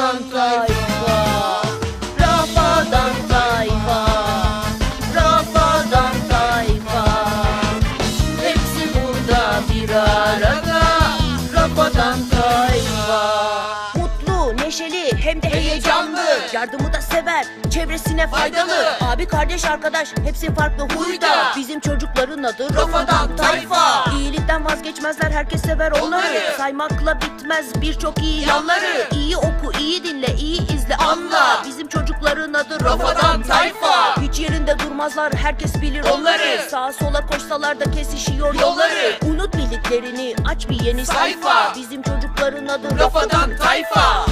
Rafadan tayfa. Rafadan tayfa. Rafadan tayfa. Hepsi burada bir arada. Rafadan tayfa. Mutlu, neşeli hem de heyecanlı. Yardımı da sever, çevresine faydalı. Abi, kardeş, arkadaş hepsi farklı huyda. Bizim çocukların adı Rafadan tayfa. İyilikten vazgeçmezler herkes sever onları. Onları. Saymakla bitmez birçok iyi yanları. İyi oku anla Bizim çocukların adı Rafadan Tayfa. Hiç yerinde durmazlar herkes bilir onları. Sağa sola koşsalar da kesişiyor yolları. Unut bildiklerini aç bir yeni sayfa. Bizim çocukların adı Rafadan Tayfa